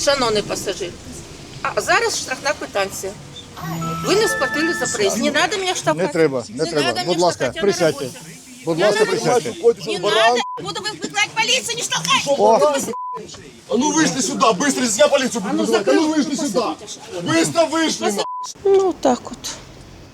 шановний пасажир. А зараз штрафна квитанція. Ви не сплатили за проїзд. Не треба мене штрафувати. Не треба, не треба. надо Будь мене ласка, штовхати, я на присядьте. роботі. Будь Я ласка, на присядьте. Не надо, буду викликати поліцію, не штовхай. О, А ну вышли сюда, быстро, здесь я полицию буду вызывать. А ну вышли сюда. Быстро вышли. на. Ну так от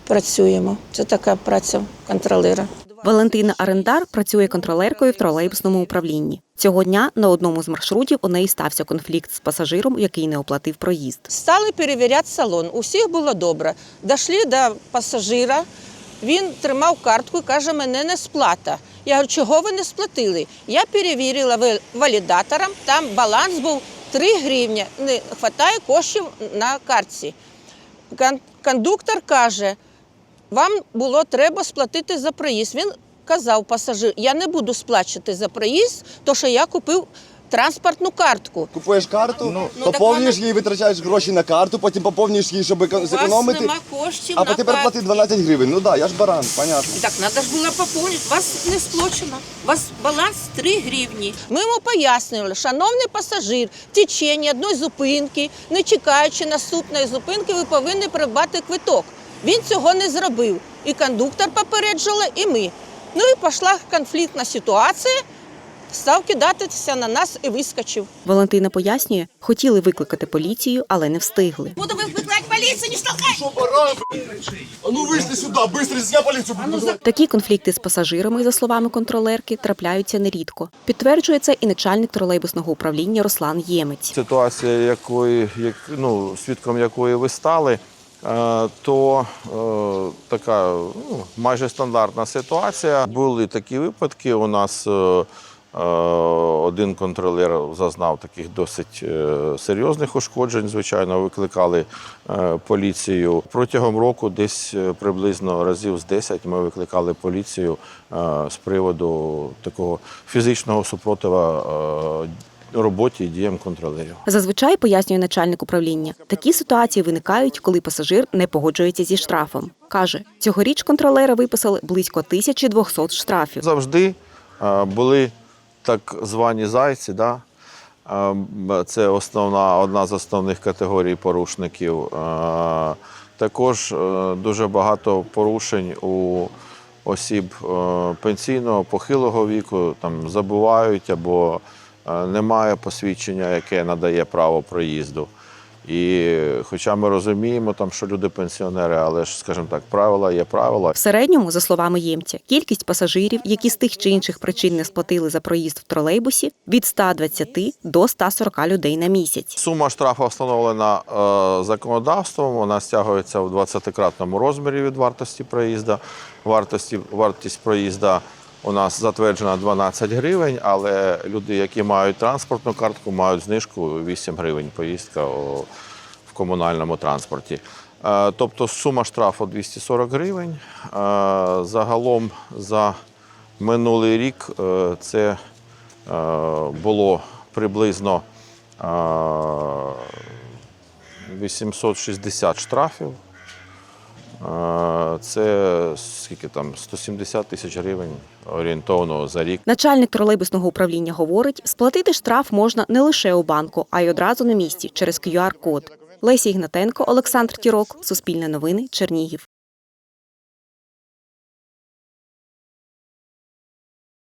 працюємо. Це така праця контролера. Валентина Арендар працює контролеркою в тролейбусному управлінні. Цього дня на одному з маршрутів у неї стався конфлікт з пасажиром, який не оплатив проїзд. Стали перевіряти салон. У всіх було добре. Дійшли до пасажира. Він тримав картку і каже, мене не сплата. Я говорю, чого ви не сплатили? Я перевірила валідатором, там баланс був 3 гривні, не вистачає коштів на картці. Кондуктор каже, вам було треба сплатити за проїзд. Він казав пасажир, я не буду сплачувати за проїзд, тому що я купив транспортну картку. Купуєш карту, Ну, поповнюєш її, витрачаєш гроші на карту, потім поповнюєш її, щоб еко- У зекономити. вас нема коштів А на тепер плати карту. 12 гривень. Ну да, я ж баран, понятно. Так, треба ж було поповнити. Вас не сплачено. У вас баланс 3 гривні. Ми йому пояснювали, шановний пасажир, в течение одної зупинки, не чекаючи наступної зупинки, ви повинні придбати квиток. Він цього не зробив. І кондуктор попереджувала, і ми. Ну і пішла конфліктна ситуація, став кидатися на нас і вискочив. Валентина пояснює, хотіли викликати поліцію, але не встигли. Буду викликати поліцію, не штовхай! Что, баран, А ну вышли сюда, быстро, здесь я полицию буду вызывать. Такі конфлікти з пасажирами, за словами контролерки, трапляються нерідко. Підтверджує це і начальник тролейбусного управління Руслан Ємець. ситуація, якої, як, ну, свідком якої ви стали, е, то е, така ну, майже стандартна ситуація. Були такі випадки. У нас е, е, один контролер зазнав таких досить е, серйозних ушкоджень. Звичайно, викликали е, поліцію. Протягом року, десь е, приблизно разів з 10 ми викликали поліцію е, з приводу такого фізичного супротива. Роботі і діям контролерів. Зазвичай пояснює начальник управління. Такі ситуації виникають, коли пасажир не погоджується зі штрафом. Каже, цьогоріч контролери виписали близько 1200 штрафів. Завжди е, були так звані зайці. Да? Е, Це основна, одна з основних категорій порушників. Е, Також дуже багато порушень у осіб е, пенсійного похилого віку, там забувають або немає посвідчення, яке надає право проїзду. І хоча ми розуміємо, там, що люди пенсіонери, але ж, скажімо так, правила є правила. В середньому, за словами ємця, кількість пасажирів, які з тих чи інших причин не сплатили за проїзд в тролейбусі, від 120 до 140 людей на місяць. Сума штрафу встановлена е, законодавством. Вона стягується в 20-кратному розмірі від вартості проїзду. Вартості, вартість проїзда у нас затверджена 12 гривень, але люди, які мають транспортну картку, мають знижку 8 гривень поїздка в комунальному транспорті. Е, Тобто сума штрафу 240 гривень. Е, Загалом за минулий рік е, це було приблизно е, 860 штрафів. Це скільки там 170 тисяч гривень орієнтовно за рік. Начальник тролейбусного управління говорить, сплатити штраф можна не лише у банку, а й одразу на місці через QR-код. Леся Ігнатенко, Олександр Тірок, Суспільне новини, Чернігів.